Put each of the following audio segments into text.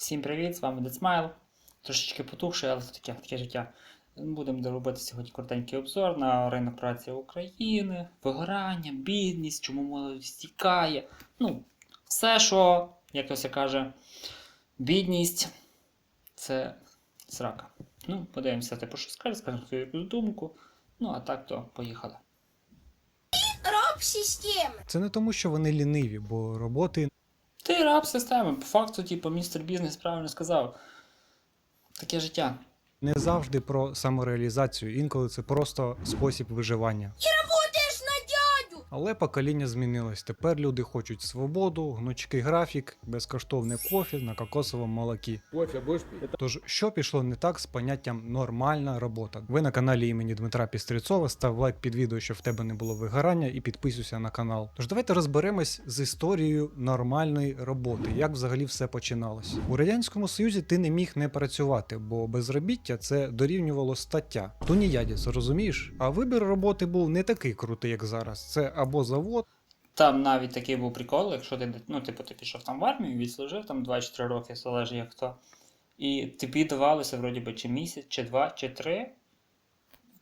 Всім привіт, з вами Децмайл. Трошечки потухший, але це таке, таке життя. Будемо робити сьогодні коротенький обзор на ринок праці України, вигорання, бідність, чому молодь стікає. Ну, все, що, як хтось каже, бідність це срака. Ну, подивимося, типу, що скаже, скажемо свою якусь думку. Ну, а так то поїхали. Роб системи. Це не тому, що вони ліниві, бо роботи Ти раб системи. По факту, типу, містер бізнес правильно сказав. Таке життя. не завжди про самореалізацію, інколи це просто спосіб виживання. Але покоління змінилось. Тепер люди хочуть свободу, гнучкий графік, безкоштовне кофе на кокосовому молокі. Кофе? Тож, що пішло не так з поняттям нормальна робота? Ви на каналі імені Дмитра Пістріцова. Став лайк під відео, щоб в тебе не було вигорання, і підписуйся на канал. Тож давайте розберемось з історією нормальної роботи, як взагалі все починалось. У радянському союзі ти не міг не працювати, бо безробіття це дорівнювало стаття. Туніядіс, розумієш? А вибір роботи був не такий крутий, як зараз. Це або завод. Там навіть такий був прикол, якщо ти, ну, типу, ти пішов там в армію, відслужив там 2-4 роки, залежить як хто. І тобі давалося, вроді би, чи місяць, чи два, чи три.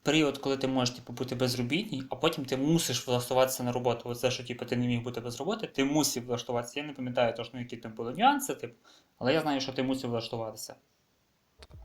Період, коли ти можеш типу, бути безробітний, а потім ти мусиш влаштуватися на роботу. Оце, що типу, ти не міг бути без роботи, ти мусив влаштуватися. Я не пам'ятаю точно, які там були нюанси, типу, але я знаю, що ти мусив влаштуватися.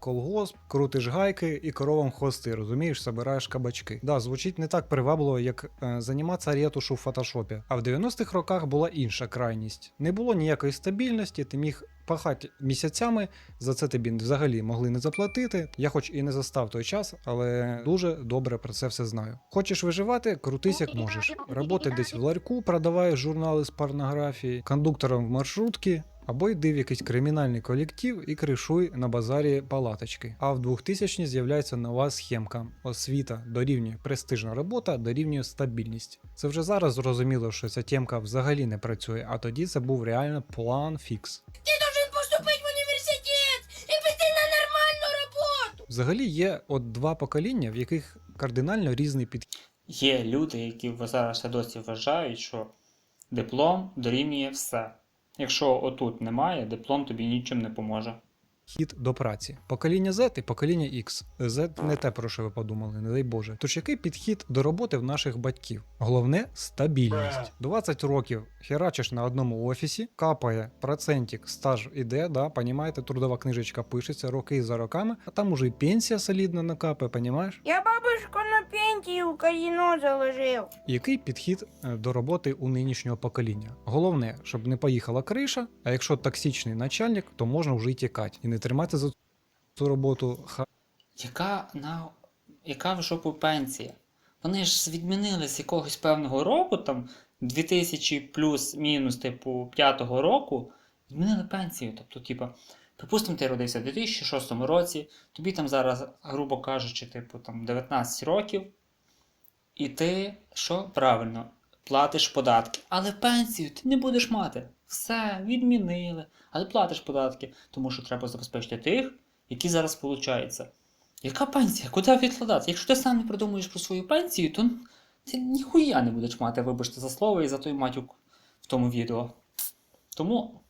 Колгосп, крутиш гайки і коровам хвости, розумієш, собираєш кабачки. Да, звучить не так привабливо, як е, займатися ретушу в фотошопі. А в 90-х роках була інша крайність. Не було ніякої стабільності, ти міг пахати місяцями, за це тобі взагалі могли не заплатити. Я хоч і не застав той час, але дуже добре про це все знаю. Хочеш виживати, крутись як можеш. Роботи десь в ларьку, продавай журнали з порнографії, кондуктором в маршрутки, або йди в якийсь кримінальний колектив і кришуй на базарі палаточки. А в 2000 з'являється нова схемка. Освіта дорівнює престижна робота, дорівнює стабільність. Це вже зараз зрозуміло, що ця темка взагалі не працює, а тоді це був реально план фікс. Ты должен поступить в университет и пойти на нормальную работу. Взагалі є от два покоління, в яких кардинально різний підхід. Є люди, які зараз досі вважають, що диплом дорівнює все. Якщо отут немає, диплом тобі нічим не поможе. Хід до праці. Покоління Z і покоління X. Z не те, про що ви подумали, не дай Боже. Тож який підхід до роботи в наших батьків? Головне стабільність. 20 років херачиш на одному офісі, капає процентик, стаж іде, да, понімаєте, трудова книжечка пишеться роки за роками, а там уже і пенсія солідна накапає, понімаєш? Я бабушку на пенсию в казино заложил. Який підхід е, до роботи у нинішнього покоління? Головне, щоб не поїхала криша, а якщо токсичний начальник, то можна вже й тікати не тримати за цю роботу. Яка на яка в жопу пенсія? Вони ж відмінили з якогось певного року, там 2000 плюс-мінус, типу, п'ятого року, відмінили пенсію. Тобто, типу, припустимо, ти родився в 2006 році, тобі там зараз, грубо кажучи, типу, там 19 років, і ти що? Правильно, платиш податки. Але пенсію ти не будеш мати. Все, відмінили. Але платиш податки, тому що треба забезпечити тих, які зараз получаються. Яка пенсія? Куди відкладати? Якщо ти сам не придумуєш про свою пенсію, то ти ніхуя не будеш мати, вибачте за слово, і за той матюк в тому відео. Тому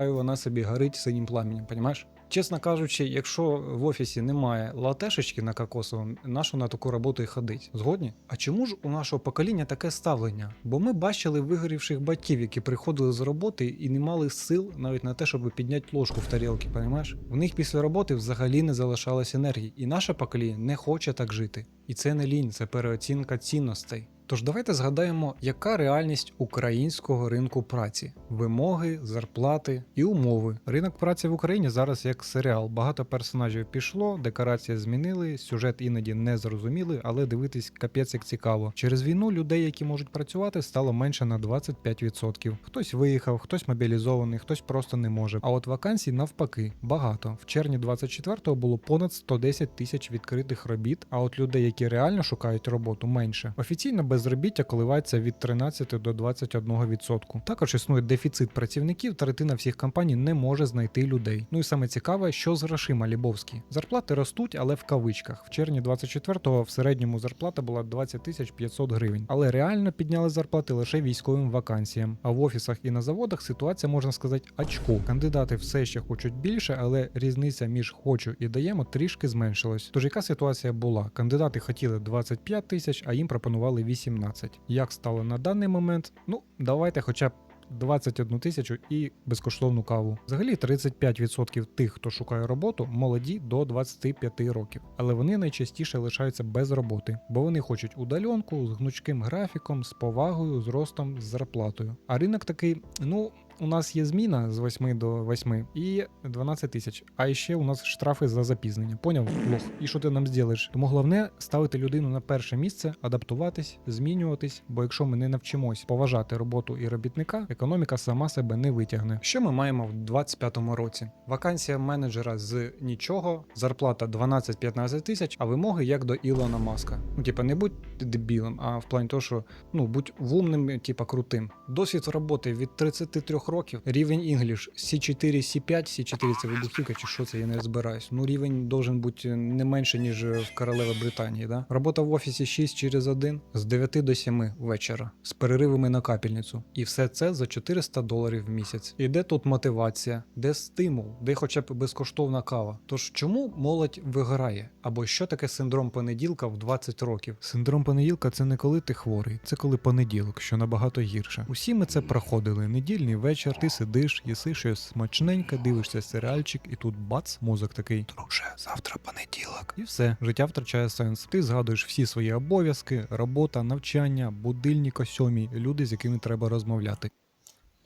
Хай вона собі горить синім пламенем, понімаєш? Чесно кажучи, якщо в офісі немає латешечки на кокосовому, нащо на таку роботу і ходить? Згодні? А чому ж у нашого покоління таке ставлення? Бо ми бачили вигорівших батьків, які приходили з роботи і не мали сил навіть на те, щоб підняти ложку в тарілки, понімаєш? В них після роботи взагалі не залишалось енергії, і наше покоління не хоче так жити. І це не лінь, це переоцінка цінностей. Тож давайте згадаємо, яка реальність українського ринку праці: вимоги, зарплати і умови. Ринок праці в Україні зараз як серіал. Багато персонажів пішло, декорації змінили, сюжет іноді не зрозуміли, але дивитись капець як цікаво. Через війну людей, які можуть працювати, стало менше на 25%. Хтось виїхав, хтось мобілізований, хтось просто не може. А от вакансій навпаки багато. В червні 24-го було понад 110 тисяч відкритих робіт. А от людей, які реально шукають роботу, менше. Офіційно без безробіття коливається від 13 до 21%. Також існує дефіцит працівників, третина всіх компаній не може знайти людей. Ну і саме цікаве, що з грошима Лібовські. Зарплати ростуть, але в кавичках. В червні 24-го в середньому зарплата була 20 тисяч 500 гривень. Але реально підняли зарплати лише військовим вакансіям. А в офісах і на заводах ситуація можна сказати очко. Кандидати все ще хочуть більше, але різниця між хочу і даємо трішки зменшилась. Тож яка ситуація була? Кандидати хотіли 25 тисяч, а їм пропонували 18. Як стало на даний момент? Ну, давайте хоча б 21 тисячу і безкоштовну каву. Взагалі 35% тих, хто шукає роботу, молоді до 25 років, але вони найчастіше лишаються без роботи, бо вони хочуть удальонку з гнучким графіком, з повагою, з ростом, з зарплатою. А ринок такий, ну. У нас є зміна з 8 до 8 і 12 тисяч. А ще у нас штрафи за запізнення. Поняв? Лох. І що ти нам зробиш? Тому головне ставити людину на перше місце, адаптуватись, змінюватись. Бо якщо ми не навчимось поважати роботу і робітника, економіка сама себе не витягне. Що ми маємо в 25-му році? Вакансія менеджера з нічого, зарплата 12-15 тисяч, а вимоги як до Ілона Маска. Ну, типа, не будь дебілом, а в плані того, що ну будь вумним, типа крутим. Досвід роботи від 33 років, рівень English C4, C5, C4 це вибухівка чи що це, я не розбираюсь. Ну рівень должен бути не менше, ніж в королеви Британії. Да? Робота в офісі 6 через 1 з 9 до 7 вечора з переривами на капельницю. І все це за 400 доларів в місяць. І де тут мотивація, де стимул, де хоча б безкоштовна кава. Тож чому молодь вигорає? Або що таке синдром понеділка в 20 років? Синдром понеділка це не коли ти хворий, це коли понеділок, що набагато гірше. Усі ми це проходили. Недільний вечір, ти сидиш, їси щось смачненьке, дивишся серіальчик, і тут бац, мозок такий. Друже, завтра понеділок. І все, життя втрачає сенс. Ти згадуєш всі свої обов'язки, робота, навчання, будильник о сьомій, люди, з якими треба розмовляти.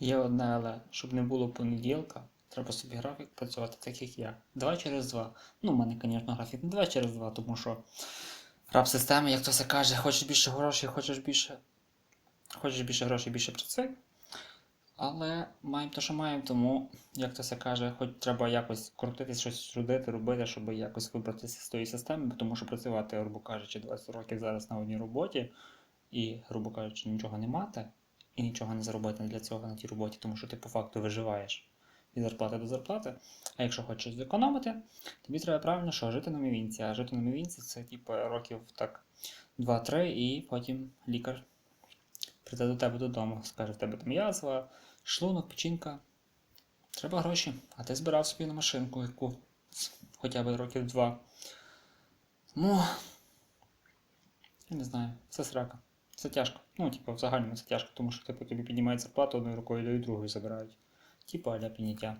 Є одне, але щоб не було понеділка, треба собі графік працювати так, як я. Два через два. Ну, у мене, звісно, графік не два через два, тому що раб системи, як то все каже, хочеш більше грошей, хочеш більше. Хочеш більше грошей, більше працюй. Але маємо те, що маємо, тому, як то все каже, хоч треба якось крутитись, щось робити, робити, щоб якось вибратися з тої системи, тому що працювати, грубо кажучи, 20 років зараз на одній роботі, і, грубо кажучи, нічого не мати, і нічого не заробити для цього на тій роботі, тому що ти по факту виживаєш від зарплати до зарплати. А якщо хочеш зекономити, тобі треба правильно що жити на мівінці. А жити на мівінці це типу років так 2-3, і потім лікар прийде до тебе додому, скаже, в тебе там язва, шлунок, печінка. Треба гроші, а ти збирав собі на машинку, яку хоча б років два. Ну, я не знаю, це срака. Це тяжко. Ну, типу, в загальному це тяжко, тому що типу, тобі піднімають зарплату одною рукою, і другою забирають. Типу аля підняття.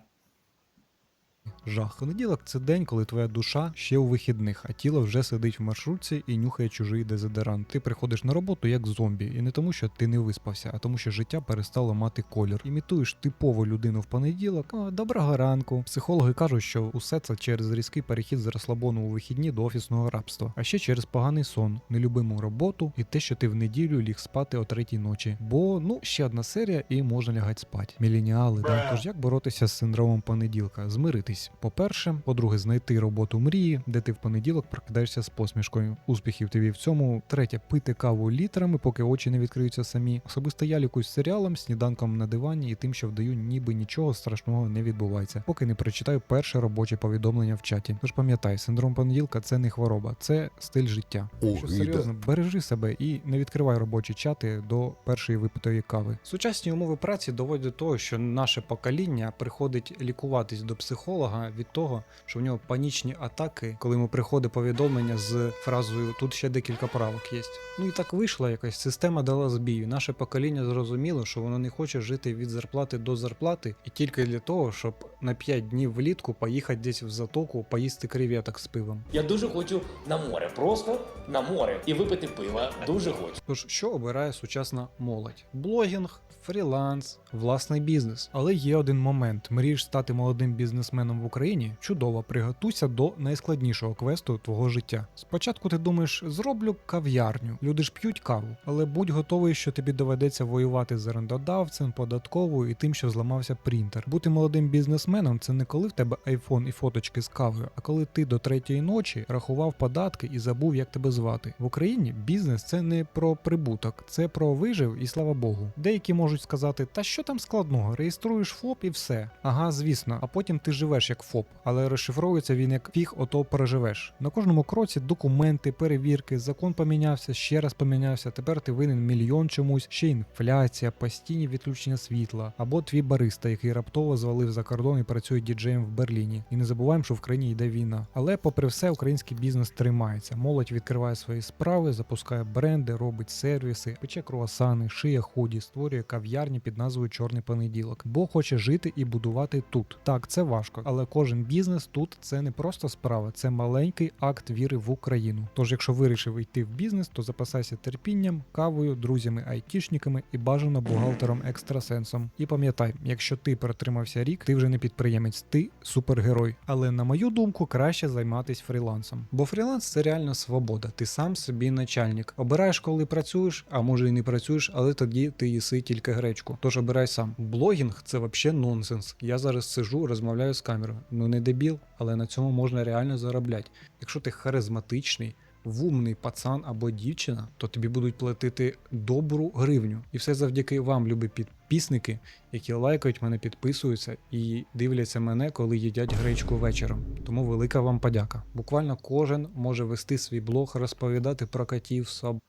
Жах. Понеділок це день, коли твоя душа ще у вихідних, а тіло вже сидить в маршрутці і нюхає чужий дезодорант. Ти приходиш на роботу як зомбі, і не тому, що ти не виспався, а тому, що життя перестало мати колір. Імітуєш типову людину в понеділок. О, доброго ранку. Психологи кажуть, що усе це через різкий перехід з розслабону у вихідні до офісного рабства, а ще через поганий сон, нелюбиму роботу і те, що ти в неділю ліг спати о третій ночі. Бо ну ще одна серія, і можна лягати спати. Міленіали, да. Тож як боротися з синдромом понеділка? Змиритись. По-перше, по-друге, знайти роботу мрії, де ти в понеділок прокидаєшся з посмішкою. Успіхів тобі в цьому. Третє, пити каву літрами, поки очі не відкриються самі. Особисто я лікуюсь серіалом, сніданком на дивані і тим, що вдаю, ніби нічого страшного не відбувається, поки не прочитаю перше робоче повідомлення в чаті. Тож пам'ятай, синдром понеділка це не хвороба, це стиль життя. Якщо серйозно, бережи себе і не відкривай робочі чати до першої випитої кави. Сучасні умови праці доводять до того, що наше покоління приходить лікуватись до психолога від того, що в нього панічні атаки, коли йому приходить повідомлення з фразою Тут ще декілька правок є. Ну і так вийшла якась система дала збій. Наше покоління зрозуміло, що воно не хоче жити від зарплати до зарплати, і тільки для того, щоб на 5 днів влітку поїхати десь в затоку, поїсти креветок з пивом. Я дуже хочу на море, просто на море і випити пива. Дуже хочу. Тож, що обирає сучасна молодь? Блогінг, фріланс, власний бізнес. Але є один момент: мрієш стати молодим бізнесменом в Україні чудово. Приготуйся до найскладнішого квесту твого життя. Спочатку ти думаєш, зроблю кав'ярню. Люди ж п'ють каву, але будь готовий, що тобі доведеться воювати з орендодавцем, податковою і тим, що зламався принтер. Бути молодим бізнесменом це не коли в тебе айфон і фоточки з кавою, а коли ти до третьої ночі рахував податки і забув, як тебе звати. В Україні бізнес це не про прибуток, це про вижив і слава Богу. Деякі можуть сказати, та що там складного, реєструєш ФОП і все. Ага, звісно, а потім ти живеш як ФОП, але розшифровується він як фіг ото проживеш. На кожному кроці документи, перевірки, закон помінявся, ще раз помінявся. Тепер ти винен мільйон чомусь, ще інфляція, постійні відключення світла, або твій бариста, який раптово звалив за кордон і працює діджеєм в Берліні. І не забуваємо, що в країні йде війна. Але, попри все, український бізнес тримається. Молодь відкриває свої справи, запускає бренди, робить сервіси, пече круасани, шиє ході, створює кав'ярні під назвою Чорний понеділок, бо хоче жити і будувати тут. Так, це важко, але кожен бізнес тут це не просто справа, це маленький акт віри в Україну. Тож, якщо вирішив йти в бізнес, то запасайся терпінням, кавою, друзями, айтішниками і бажано бухгалтером екстрасенсом. І пам'ятай, якщо ти протримався рік, ти вже не підприємець, ти супергерой. Але на мою думку, краще займатися фрілансом. Бо фріланс це реально свобода. Ти сам собі начальник. Обираєш, коли працюєш, а може і не працюєш, але тоді ти їси тільки гречку. Тож обирай сам. Блогінг це взагалі нонсенс. Я зараз сижу, розмовляю з камерою. Ну не дебіл, але на цьому можна реально заробляти. Якщо ти харизматичний. Вумний пацан або дівчина, то тобі будуть платити добру гривню. І все завдяки вам, любі підписники, які лайкають мене, підписуються і дивляться мене, коли їдять гречку вечором. Тому велика вам подяка. Буквально кожен може вести свій блог, розповідати про котів, собак.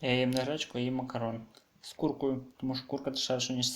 Я їм не гречку, їм макарон. З куркою, тому що курка дешевша, ніж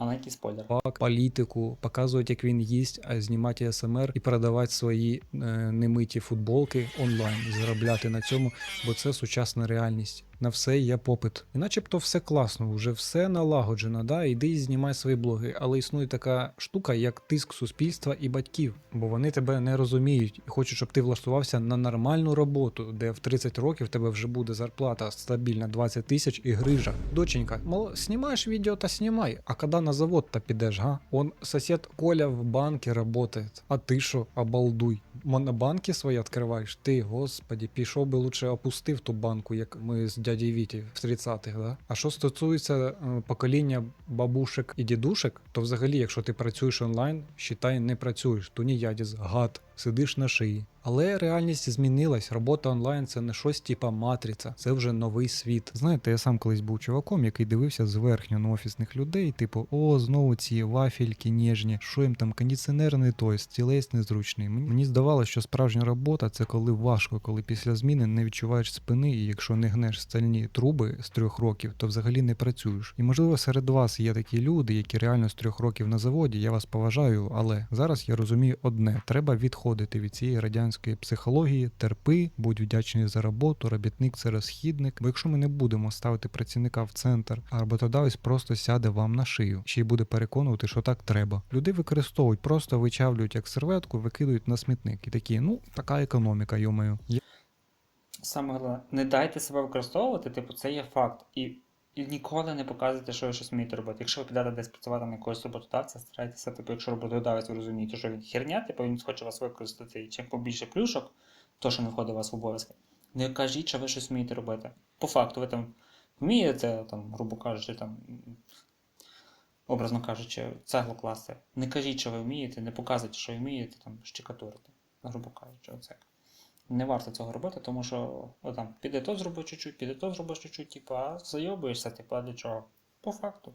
свинина. який спойлер. політику, показувати, як він їсть, а знімати СМР і продавати свої е, немиті футболки онлайн заробляти на цьому, бо це сучасна реальність. На все є попит. І начебто все класно, вже все налагоджено, да, іди і знімай свої блоги. Але існує така штука, як тиск суспільства і батьків, бо вони тебе не розуміють і хочуть, щоб ти влаштувався на нормальну роботу, де в 30 років тебе вже буде зарплата стабільна 20 тисяч і грижа. Доченька, мол, знімаєш відео та знімай, а коли на завод та підеш, га? Он сосед Коля в банке работает, а ти що, обалдуй. Монобанки свої відкриваєш? Ти, господі, пішов би лучше опустив ту банку, як ми з дяді Віті в 30-х, да? А що стосується е, покоління бабушек і дідушек, то взагалі, якщо ти працюєш онлайн, считай, не працюєш, то ні ядіс, гад, сидиш на шиї. Але реальність змінилась. Робота онлайн це не щось типа матриця, це вже новий світ. Знаєте, я сам колись був чуваком, який дивився зверхньо на офісних людей, типу, о, знову ці вафельки ніжні, що їм там кондиціонер не той, стілець незручний. Мені, здавалося, що справжня робота це коли важко, коли після зміни не відчуваєш спини, і якщо не гнеш стальні труби з трьох років, то взагалі не працюєш. І можливо серед вас є такі люди, які реально з трьох років на заводі. Я вас поважаю, але зараз я розумію одне: треба відходити від цієї радянської психології, терпи, будь вдячний за роботу, робітник це розхідник. Бо якщо ми не будемо ставити працівника в центр, а роботодавець просто сяде вам на шию, ще й буде переконувати, що так треба. Люди використовують, просто вичавлюють як серветку, викидують на смітник. І такі, ну така економіка, йомаю. Саме головне, не дайте себе використовувати, типу, це є факт. І, і ніколи не показуйте, що ви щось вмієте робити. Якщо ви підете десь працювати на якогось роботодавця, старайтеся, типу, якщо роботодавець ви розумієте, що він херня, типу він хоче вас використати і чим побільше плюшок, то, що не входить у вас в обов'язки, не кажіть, що ви щось вмієте робити. По факту, ви там вмієте, там, грубо кажучи, там. Образно кажучи, цеглу класти. Не кажіть, що ви вмієте, не показуйте, що ви вмієте, там, щекатурити, грубо кажучи, оце. Не варто цього робити, тому що о, там, піде то зробив чуть-чуть, піде то зробив чуть-чуть, типу, а зайобуєшся, типу, для чого? По факту.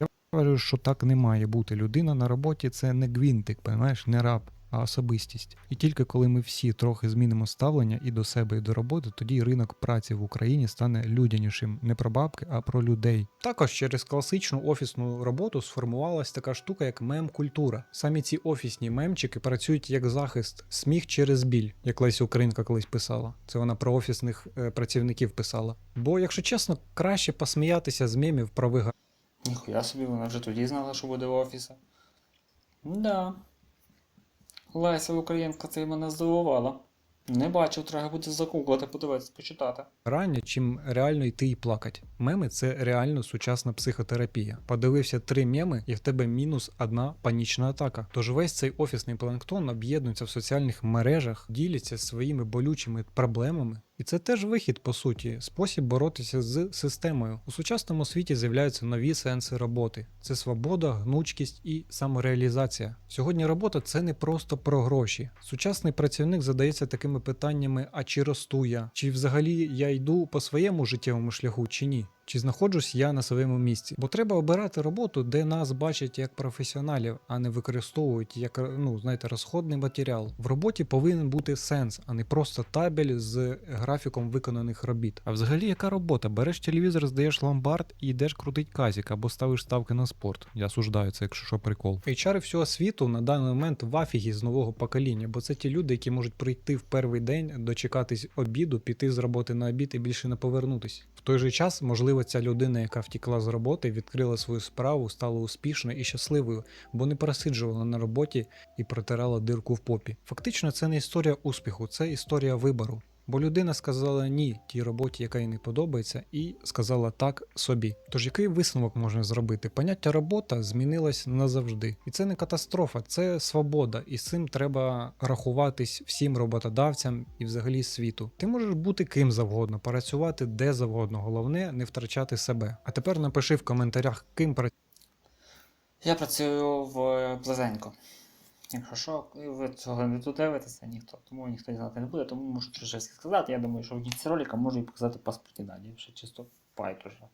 Я Кажу, що так не має бути. Людина на роботі це не гвинтик, понимаєш, не раб, а особистість. І тільки коли ми всі трохи змінимо ставлення і до себе, і до роботи, тоді ринок праці в Україні стане людянішим не про бабки, а про людей. Також через класичну офісну роботу сформувалась така штука, як мем-культура. Самі ці офісні мемчики працюють як захист, сміх через біль, як Леся Українка колись писала. Це вона про офісних е, працівників писала. Бо, якщо чесно, краще посміятися з мемів про вига. Ніхуя собі, вона вже тоді знала, що буде в офісі. Да. Леся Українка це мене здивувала. Не бачив, треба буде загуглити, подивитися, почитати. Рання, чим реально йти і плакати. Меми це реально сучасна психотерапія. Подивився три меми, і в тебе мінус одна панічна атака. Тож весь цей офісний планктон об'єднується в соціальних мережах, діляться своїми болючими проблемами. І це теж вихід, по суті, спосіб боротися з системою. У сучасному світі з'являються нові сенси роботи: це свобода, гнучкість і самореалізація. Сьогодні робота це не просто про гроші. Сучасний працівник задається такими питаннями: а чи росту я? Чи взагалі я йду по своєму життєвому шляху, чи ні? Чи знаходжусь я на своєму місці? Бо треба обирати роботу, де нас бачать як професіоналів, а не використовують як ну знаєте, розходний матеріал. В роботі повинен бути сенс, а не просто табель з графіком виконаних робіт. А взагалі, яка робота? Береш телевізор, здаєш ломбард і йдеш крутить казік або ставиш ставки на спорт. Я осуждаю це, якщо що прикол. HR всього світу на даний момент в афігі з нового покоління, бо це ті люди, які можуть прийти в перший день, дочекатись обіду, піти з роботи на обід і більше не повернутись. В той же час, можливо, ця людина, яка втікла з роботи, відкрила свою справу, стала успішною і щасливою, бо не просиджувала на роботі і протирала дирку в попі. Фактично, це не історія успіху, це історія вибору. Бо людина сказала ні тій роботі, яка їй не подобається, і сказала так собі. Тож який висновок можна зробити? Поняття робота змінилось назавжди, і це не катастрофа, це свобода, і з цим треба рахуватись всім роботодавцям і взагалі світу. Ти можеш бути ким завгодно, працювати де завгодно. Головне не втрачати себе. А тепер напиши в коментарях, ким працювати. Я працюю в Близенько. Якщо що, ви цього не додивитеся ніхто, тому ніхто і знати не буде, тому можу трошки сказати. Я думаю, що в кінці ролика можу і показати паспортні дані. Ще чисто байдуже.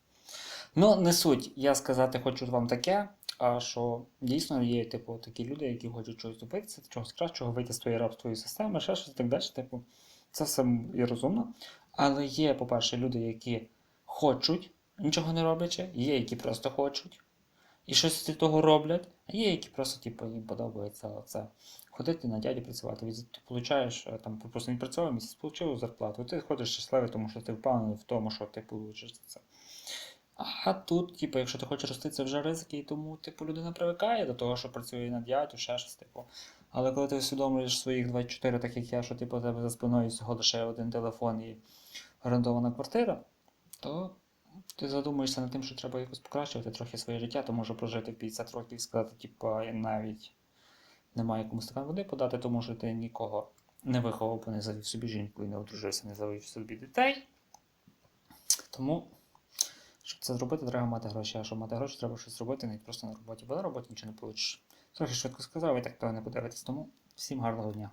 Ну, не суть. Я сказати хочу вам таке, а що дійсно є, типу, такі люди, які хочуть чогось добитися, чогось кращого, вийти з твоєї рабської системи, ще щось так далі. Типу, це все і розумно. Але є, по-перше, люди, які хочуть, нічого не роблячи, є, які просто хочуть і щось з того роблять, а є, які просто типу, їм подобається це. Ходити на дяді працювати. Ти получаєш е, там, просто відпрацьовує місяць, отримав зарплату, ти ходиш щасливий, тому що ти впевнений в тому, що ти получиш це. А тут, типу, якщо ти хочеш рости, це вже ризики, і тому типу, людина привикає до того, що працює на дядю, ще щось, типу. Але коли ти усвідомлюєш своїх 24, так як я, що типу, тебе за спиною всього лише один телефон і орендована квартира, то ти задумуєшся над тим, що треба якось покращувати трохи своє життя, то може прожити 50 років і сказати, типу, навіть немає кому стакан води подати, тому що ти нікого не виховав, не завів собі жінку і не одружився, не завів собі дітей. Тому, щоб це зробити, треба мати гроші. А щоб мати гроші, треба щось робити, не просто на роботі. Бо на роботі нічого не получиш. Трохи швидко сказав, і так того не подивитись. Тому всім гарного дня.